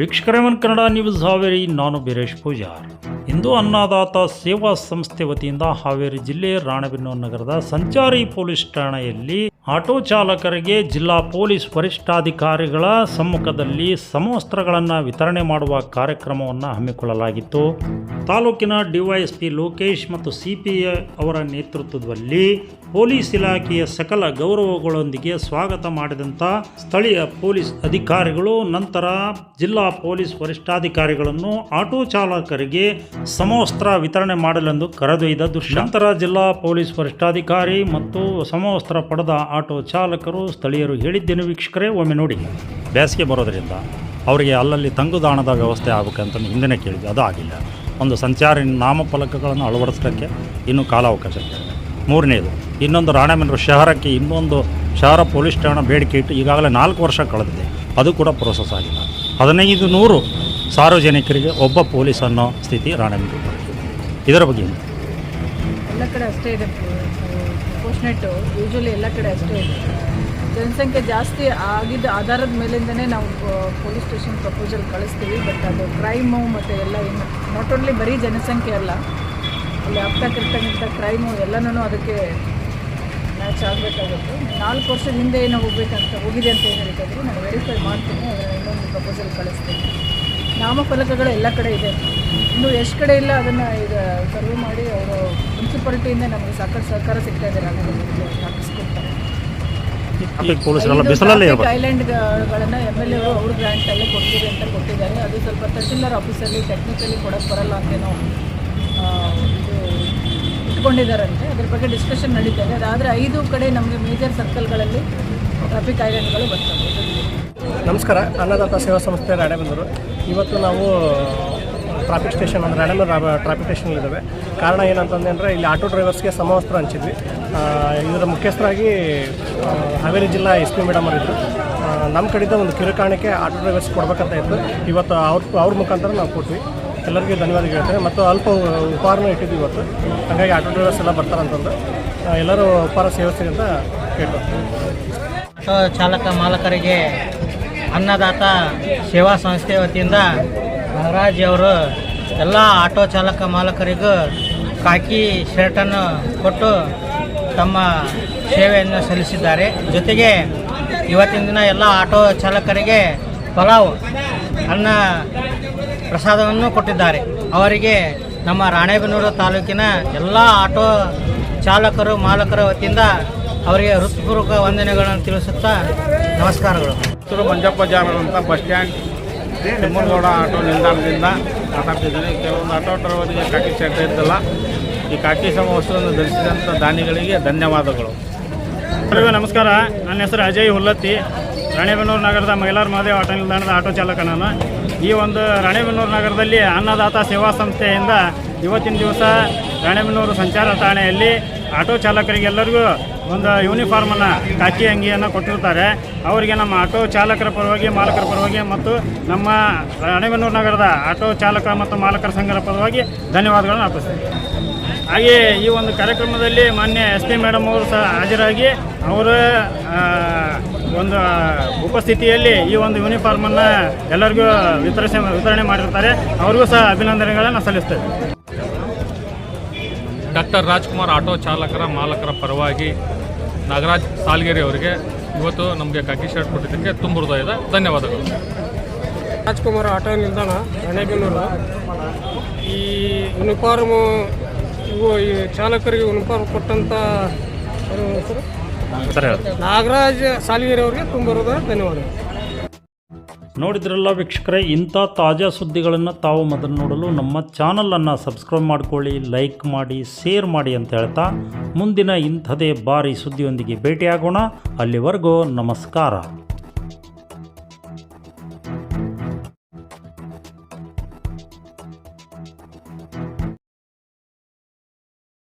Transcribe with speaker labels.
Speaker 1: ವೀಕ್ಷಕರೇ ಕನ್ನಡ ನ್ಯೂಸ್ ಹಾವೇರಿ, ನಾನು ಬೀರೇಶ್ ಪೂಜಾರ್. ಇಂದು ಅನ್ನದಾತ ಸೇವಾ ಸಂಸ್ಥೆ ವತಿಯಿಂದ ಹಾವೇರಿ ಜಿಲ್ಲೆ ರಾಣಬೆನ್ನೂರು ನಗರದ ಸಂಚಾರಿ ಪೊಲೀಸ್ ಠಾಣೆಯಲ್ಲಿ ಆಟೋ ಚಾಲಕರಿಗೆ ಜಿಲ್ಲಾ ಪೊಲೀಸ್ ವರಿಷ್ಠಾಧಿಕಾರಿಗಳ ಸಮ್ಮುಖದಲ್ಲಿ ಸಮವಸ್ತ್ರಗಳನ್ನು ವಿತರಣೆ ಮಾಡುವ ಕಾರ್ಯಕ್ರಮವನ್ನು ಹಮ್ಮಿಕೊಳ್ಳಲಾಗಿತ್ತು. ತಾಲೂಕಿನ ಡಿವೈಎಸ್ಪಿ ಲೋಕೇಶ್ ಮತ್ತು ಸಿಪಿಐ ಅವರ ನೇತೃತ್ವದಲ್ಲಿ ಪೊಲೀಸ್ ಇಲಾಖೆಯ ಸಕಲ ಗೌರವಗಳೊಂದಿಗೆ ಸ್ವಾಗತ ಮಾಡಿದಂಥ ಸ್ಥಳೀಯ ಪೊಲೀಸ್ ಅಧಿಕಾರಿಗಳು, ನಂತರ ಜಿಲ್ಲಾ ಪೊಲೀಸ್ ವರಿಷ್ಠಾಧಿಕಾರಿಗಳನ್ನು ಆಟೋ ಚಾಲಕರಿಗೆ ಸಮವಸ್ತ್ರ ವಿತರಣೆ ಮಾಡಲೆಂದು ಕರೆದೊಯ್ದ ದೃಶ್ಯ. ನಂತರ ಜಿಲ್ಲಾ ಪೊಲೀಸ್ ವರಿಷ್ಠಾಧಿಕಾರಿ ಮತ್ತು ಸಮವಸ್ತ್ರ ಪಡೆದ ಆಟೋ ಚಾಲಕರು ಸ್ಥಳೀಯರು ಹೇಳಿದ್ದೇನು ವೀಕ್ಷಕರೇ, ಒಮ್ಮೆ ನೋಡಿ. ಬೇಸಿಗೆ ಬರೋದರಿಂದ ಅವರಿಗೆ ಅಲ್ಲಲ್ಲಿ ತಂಗುದಾಣದ ವ್ಯವಸ್ಥೆ ಆಗಬೇಕಂತ ಹಿಂದೆನೇ ಕೇಳಿದ್ವಿ ಅದು ಆಗಿಲ್ಲ ಒಂದು ಸಂಚಾರಿ ನಾಮಫಲಕಗಳನ್ನು ಅಳವಡಿಸೋಕ್ಕೆ ಇನ್ನೂ ಕಾಲಾವಕಾಶ ಇದೆ. ಮೂರನೇದು, ಇನ್ನೊಂದು ರಾಣೆಬೆನ್ನೂರು ಶಹರಕ್ಕೆ ಇನ್ನೊಂದು ಶಹರ ಪೊಲೀಸ್ ಠಾಣಾ ಬೇಡಿಕೆ ಇಟ್ಟು ಈಗಾಗಲೇ ನಾಲ್ಕು ವರ್ಷ ಕಳೆದಿದೆ. ಅದು ಕೂಡ ಪ್ರೋಸೆಸ್ ಆಗಿಲ್ಲ. ಹದಿನೈದು ನೂರು ಸಾರ್ವಜನಿಕರಿಗೆ ಒಬ್ಬ ಪೊಲೀಸ್ ಅನ್ನೋ ಸ್ಥಿತಿ ರಾಣೆಬೆನ್ನೂರು ಇದರ ಬಗ್ಗೆ?
Speaker 2: ಎಲ್ಲ ಕಡೆ ಅಷ್ಟೇ ಇದೆ. ಪೋಸ್ಟ್ನೆಟ್ಟು ಯೂಶ್ವಲಿ ಎಲ್ಲ ಕಡೆ ಅಷ್ಟೇ ಇದೆ. ಜನಸಂಖ್ಯೆ ಜಾಸ್ತಿ ಆಗಿದ್ದ ಆಧಾರದ ಮೇಲಿಂದನೇ ನಾವು ಪೊಲೀಸ್ ಸ್ಟೇಷನ್ ಪ್ರಪೋಸಲ್ ಕಳಿಸ್ತೀವಿ ಬಟ್ ಅದು ಕ್ರೈಮು ಮತ್ತು ಎಲ್ಲ ಏನು ನಾಟ್ ಓನ್ಲಿ ಬರೀ ಜನಸಂಖ್ಯೆ ಅಲ್ಲ, ಅಲ್ಲಿ ಆಗ್ತಕ್ಕಿರ್ತಕ್ಕಂಥ ಕ್ರೈಮು ಎಲ್ಲನೂ ಅದಕ್ಕೆ ಮ್ಯಾಚ್ ಆಗಬೇಕಾಗುತ್ತೆ. ನಾಲ್ಕು ವರ್ಷದ ಹಿಂದೆ ಏನೋ ಹೋಗ್ಬೇಕಂತ, ಹೋಗಿದೆ ಅಂತ ಏನು ಹೇಳ್ತಾಯಿದ್ರು ನಾನು ವೆರಿಫೈ ಮಾಡ್ತೀನಿ ಅದನ್ನು ಇನ್ನೊಂದು ಪ್ರಪೋಸಲ್ ಕಳಿಸ್ತೀನಿ ನಾಮಫಲಕಗಳು ಎಲ್ಲ ಕಡೆ ಇದೆ. ಇನ್ನು ಎಷ್ಟು ಕಡೆ ಇಲ್ಲ ಅದನ್ನು ಈಗ ಸರ್ವೆ ಮಾಡಿ ಅವರು ಮುನ್ಸಿಪಾಲಿಟಿಯಿಂದ ನಮಗೆ ಸಾಕಷ್ಟು ಸಹಕಾರ ಸಿಗ್ತಾ ಇದೆ ಹಾಕಿಸ್ಕೊಡ್ತಾರೆ ಐಲ್ಯಾಂಡ್ಗಳನ್ನ ಎಂ ಎಲ್ ಎ ಅವ್ರ ಗ್ರ್ಯಾಂಟಲ್ಲೇ ಕೊಡ್ತೀವಿ ಅಂತ ಕೊಟ್ಟಿದ್ದಾರೆ. ಅದು ಸ್ವಲ್ಪ ತಹಶೀಲ್ದಾರ್ ಆಫೀಸಲ್ಲಿ ಟೆಕ್ನಿಕಲಿ ಕೊಡೋಕ್ಕೆ ಬರಲ್ಲ ಅಂತೇನೋ ಇದು ಇಟ್ಕೊಂಡಿದ್ದಾರಂತೆ. ಅದ್ರ ಬಗ್ಗೆ ಡಿಸ್ಕಷನ್ ನಡೀತಾರೆ ಅದಾದರೆ ಐದು ಕಡೆ ನಮಗೆ ಮೇಜರ್ ಸರ್ಕಲ್ಗಳಲ್ಲಿ ಟ್ರಾಫಿಕ್ ಐಲ್ಯಾಂಡ್ಗಳು ಬರ್ತವೆ.
Speaker 3: ನಮಸ್ಕಾರ. ಅನ್ನದಾತ ಸೇವಾ ಸಂಸ್ಥೆ ರಾಣೆಬೆಂದೂರು ಇವತ್ತು ನಾವು ಟ್ರಾಫಿಕ್ ಸ್ಟೇಷನ್ ಅಂದರೆ ರಾಣೆಬೆನ್ನೂರು ಟ್ರಾಫಿಕ್ ಸ್ಟೇಷನ್ ಇದ್ದಾವೆ ಕಾರಣ ಏನಂತಂದ್ರೆ ಇಲ್ಲಿ ಆಟೋ ಡ್ರೈವರ್ಸ್ಗೆ ಸಮವಸ್ತ್ರ ಹಂಚಿದ್ವಿ. ಇದರ ಮುಖ್ಯಸ್ಥರಾಗಿ ಹಾವೇರಿ ಜಿಲ್ಲಾ ಎಸ್ ಪಿ ಮೇಡಮ್ ಅವರಿದ್ದರು ನಮ್ಮ ಕಡೆಯಿಂದ ಒಂದು ಕಿರುಕಾಣಿಕೆ ಆಟೋ ಡ್ರೈವರ್ಸ್ ಕೊಡ್ಬೇಕಂತ ಇತ್ತು. ಇವತ್ತು ಅವ್ರ ಅವ್ರ ಮುಖಾಂತರ ನಾವು ಕೊಟ್ವಿ. ಎಲ್ಲರಿಗೂ ಧನ್ಯವಾದ ಹೇಳ್ತೇನೆ. ಮತ್ತು ಅಲ್ಪ ಉಪಹಾರನೂ ಇಟ್ಟಿದ್ವಿ ಇವತ್ತು. ಹಾಗಾಗಿ ಆಟೋ ಡ್ರೈವರ್ಸ್ ಎಲ್ಲ ಬರ್ತಾರಂತಂದು ಎಲ್ಲರೂ ಉಪಹಾರ ಸೇವಿಸ್ತೀವಿ ಅಂತ ಕೇಳ್ತಾರೆ
Speaker 4: ಆಟೋ ಚಾಲಕ ಮಾಲಕರಿಗೆ ಅನ್ನದಾತ ಸೇವಾ ಸಂಸ್ಥೆ ವತಿಯಿಂದ ಮಹಾರಾಜ್ ಅವರು ಎಲ್ಲ ಆಟೋ ಚಾಲಕ ಮಾಲಕರಿಗೂ ಕಾಕಿ ಶರ್ಟನ್ನು ಕೊಟ್ಟು ತಮ್ಮ ಸೇವೆಯನ್ನು ಸಲ್ಲಿಸಿದ್ದಾರೆ. ಜೊತೆಗೆ ಇವತ್ತಿನ ದಿನ ಎಲ್ಲ ಆಟೋ ಚಾಲಕರಿಗೆ ಪಲಾವ್, ಅನ್ನ ಪ್ರಸಾದವನ್ನು ಕೊಟ್ಟಿದ್ದಾರೆ. ಅವರಿಗೆ ನಮ್ಮ ರಾಣೆಬೆನ್ನೂರು ತಾಲೂಕಿನ ಎಲ್ಲ ಆಟೋ ಚಾಲಕರು, ಮಾಲಕರ ವತಿಯಿಂದ ಅವರಿಗೆ ಹೃತ್ಪೂರ್ವಕ ವಂದನೆಗಳನ್ನು ತಿಳಿಸುತ್ತಾ ನಮಸ್ಕಾರಗಳು.
Speaker 5: ಮಂಜಪ್ಪ ಅಂತ ಬಸ್ ಸ್ಟ್ಯಾಂಡ್ ತಿಮ್ಮನಗೌಡ ಆಟೋ ನಿಲ್ದಾಣದಿಂದ ಮಾತಾಡ್ತಿದ್ದೀನಿ ಕೆಲವೊಂದು ಆಟೋ ಡ್ರೈವರಿಗೆ ಕಾಕಿ ಚಾಟ ಇದ್ದಲ್ಲ ಈ ಕಾಕಿ ಸಮವಸ್ತ್ರವನ್ನು ಧರಿಸಿದಂಥ ದಾನಿಗಳಿಗೆ ಧನ್ಯವಾದಗಳು.
Speaker 6: ಎಲ್ಲರಿಗೂ ನಮಸ್ಕಾರ. ನನ್ನ ಹೆಸರು ಅಜಯ್ ಹುಲ್ಲತ್ತಿ. ರಾಣೆಬೆನ್ನೂರು ನಗರದ ಮೈಲಾರ್ ಮಹದೇವ್ ಆಟೋ ನಿಲ್ದಾಣದ ಆಟೋ ಚಾಲಕ ನಾನು. ಈ ಒಂದು ರಾಣೆಬೆನ್ನೂರು ನಗರದಲ್ಲಿ ಅನ್ನದಾತ ಸೇವಾ ಸಂಸ್ಥೆಯಿಂದ ಇವತ್ತಿನ ದಿವಸ ರಾಣೆಬೆನ್ನೂರು ಸಂಚಾರ ಠಾಣೆಯಲ್ಲಿ ಆಟೋ ಚಾಲಕರಿಗೆಲ್ಲರಿಗೂ ಒಂದು ಯೂನಿಫಾರ್ಮನ್ನು ಕಾಕಿ ಅಂಗಿಯನ್ನು ಕೊಟ್ಟಿರ್ತಾರೆ. ಅವರಿಗೆ ನಮ್ಮ ಆಟೋ ಚಾಲಕರ ಪರವಾಗಿ, ಮಾಲಕರ ಪರವಾಗಿ ಮತ್ತು ನಮ್ಮ ಅಣೆಬೆನ್ನೂರು ನಗರದ ಆಟೋ ಚಾಲಕ ಮತ್ತು ಮಾಲಕರ ಸಂಘದ ಪರವಾಗಿ ಧನ್ಯವಾದಗಳನ್ನು ಅರ್ಪಿಸ್ತೀನಿ. ಹಾಗೆ ಈ ಒಂದು ಕಾರ್ಯಕ್ರಮದಲ್ಲಿ ಮಾನ್ಯ ಎಸ್ ಪಿ ಮೇಡಮ್ ಅವರು ಸಹ ಹಾಜರಾಗಿ ಅವರ ಒಂದು ಉಪಸ್ಥಿತಿಯಲ್ಲಿ ಈ ಒಂದು ಯೂನಿಫಾರ್ಮನ್ನು ಎಲ್ಲರಿಗೂ ವಿತರಿಸಿ, ವಿತರಣೆ ಮಾಡಿರ್ತಾರೆ. ಅವ್ರಿಗೂ ಸಹ ಅಭಿನಂದನೆಗಳನ್ನು ಸಲ್ಲಿಸ್ತೇವೆ.
Speaker 7: ಡಾಕ್ಟರ್ ರಾಜ್ಕುಮಾರ್ ಆಟೋ ಚಾಲಕರ, ಮಾಲಕರ ಪರವಾಗಿ ನಾಗರಾಜ್ ಸಾಲ್ಗೇರಿ ಅವರಿಗೆ ಇವತ್ತು ನಮಗೆ ಕಾಕಿ ಶರ್ಟ್ ಕೊಟ್ಟಿದ್ದಕ್ಕೆ ತುಂಬ ಇದೆ. ಧನ್ಯವಾದಗಳು.
Speaker 3: ರಾಜ್ಕುಮಾರ್ ಆಟೋ ನಿಲ್ದಾಣ ಹಣೆಬೆನ್ನೂರು ಈ ಯೂನಿಫಾರ್ಮು ಇವು ಈ ಚಾಲಕರಿಗೆ ಯೂನಿಫಾರ್ಮ್ ಕೊಟ್ಟಂಥ ನಾಗರಾಜ್ ಸಾಲ್ಗೇರಿ ಅವರಿಗೆ ತುಂಬ ಹೃದಯ ಧನ್ಯವಾದಗಳು.
Speaker 1: ನೋಡಿದ್ರಲ್ಲ ವೀಕ್ಷಕರೇ, ಇಂಥ ತಾಜಾ ಸುದ್ದಿಗಳನ್ನು ತಾವು ಮೊದಲು ನೋಡಲು ನಮ್ಮ ಚಾನಲನ್ನು ಸಬ್ಸ್ಕ್ರೈಬ್ ಮಾಡ್ಕೊಳ್ಳಿ ಲೈಕ್ ಮಾಡಿ ಶೇರ್ ಮಾಡಿ ಅಂತ ಹೇಳ್ತಾ ಮುಂದಿನ ಇಂಥದೇ ಬಾರಿ ಸುದ್ದಿಯೊಂದಿಗೆ ಭೇಟಿಯಾಗೋಣ. ಅಲ್ಲಿವರೆಗೂ ನಮಸ್ಕಾರ.